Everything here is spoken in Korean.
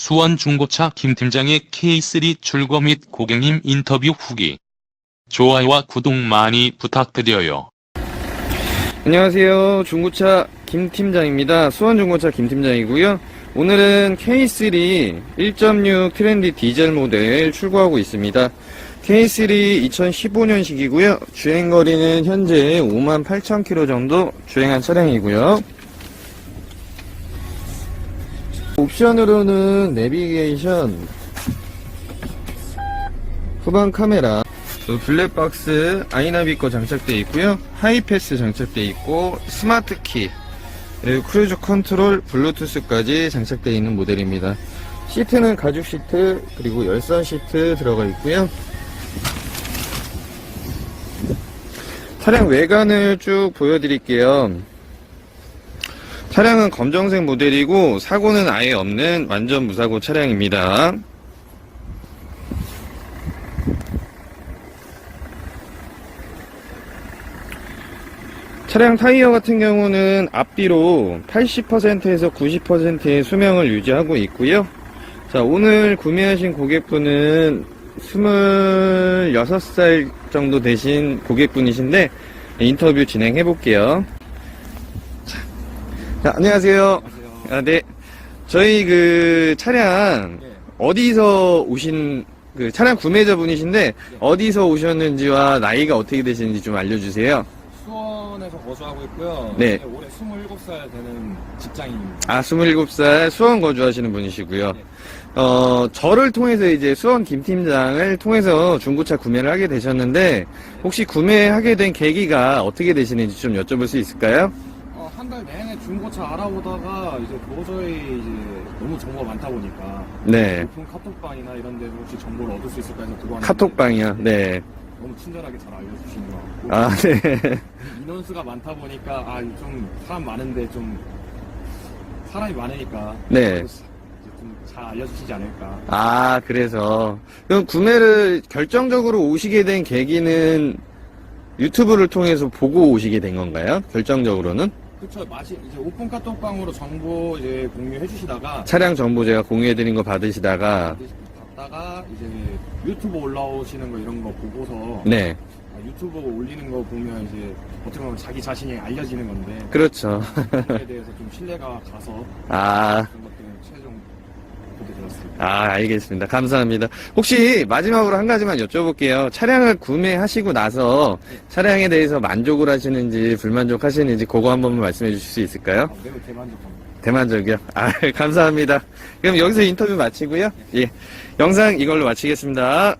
수원 중고차 김 팀장의 K3 출고 및 고객님 인터뷰 후기. 좋아요와 구독 많이 부탁드려요. 안녕하세요. 중고차 김 팀장입니다. 수원 중고차 김 팀장이고요. 오늘은 K3 1.6 트렌디 디젤 모델 출고하고 있습니다. K3 2015년식이고요. 주행거리는 현재 58,000km 정도 주행한 차량이고요. 옵션으로는 내비게이션, 후방 카메라, 또 블랙박스 아이나비 거 장착되어 있고요. 하이패스 장착되어 있고 스마트 키, 그리고 크루즈 컨트롤, 블루투스까지 장착되어 있는 모델입니다. 시트는 가죽 시트 그리고 열선 시트 들어가 있고요. 차량 외관을 쭉 보여드릴게요. 차량은 검정색 모델이고 사고는 아예 없는 완전 무사고 차량입니다. 차량 타이어 같은 경우는 앞뒤로 80%에서 90%의 수명을 유지하고 있고요. 자, 오늘 구매하신 고객분은 26살 정도 되신 고객분이신데 인터뷰 진행해 볼게요. 자, 자, 안녕하세요. 아, 네. 저희 그 차량 네. 어디서 오신 그 차량 구매자분이신데 어디서 오셨는지와 나이가 어떻게 되시는지 좀 알려주세요. 수원에서 거주하고 있고요. 네. 이제 올해 27살 되는 직장인입니다. 아, 27살 수원 거주하시는 분이시고요. 네. 어, 저를 통해서 이제 수원 김 팀장을 통해서 중고차 구매를 하게 되셨는데, 혹시 구매하게 된 계기가 어떻게 되시는지 좀 여쭤볼 수 있을까요? 어, 한달 내내 중고차 알아보다가 이제 도저히 이제 너무 정보가 많다 보니까 네. 오픈 카톡방이나 이런 데서 혹시 정보를 얻을 수 있을까 해서 들어왔는데 카톡방이요? 네. 너무 친절하게 잘 알려주신 것 같고 아, 네. 인원수가 많다 보니까 아 좀 사람 많은데 좀 사람이 많으니까 네. 좀 잘 알려주시지 않을까 아, 그래서. 그럼 구매를 결정적으로 오시게 된 계기는 유튜브를 통해서 보고 오시게 된 건가요? 결정적으로는? 그쵸 마시 이제 오픈 카톡방으로 정보 이제 공유해 주시다가 차량 정보 제가 공유해드린 거 받으시다가, 봤다가 이제 유튜브 올라오시는 거 이런 거 보고서 네. 아, 유튜브 올리는 거 보면 이제 어떻게 보면 자기 자신이 알려지는 건데 그렇죠. 그거에 대해서 좀 신뢰가 가서 아, 그런 것 때문에 최종 보게 되었습니다. 아, 알겠습니다. 감사합니다. 혹시 마지막으로 한 가지만 여쭤볼게요. 차량을 구매하시고 나서 차량에 대해서 만족을 하시는지 불만족하시는지 그거 한 번만 말씀해 주실 수 있을까요? 아, 매우 대만족합니다. 대만족이요? 아, 감사합니다. 그럼 여기서 인터뷰 마치고요. 예. 영상 이걸로 마치겠습니다.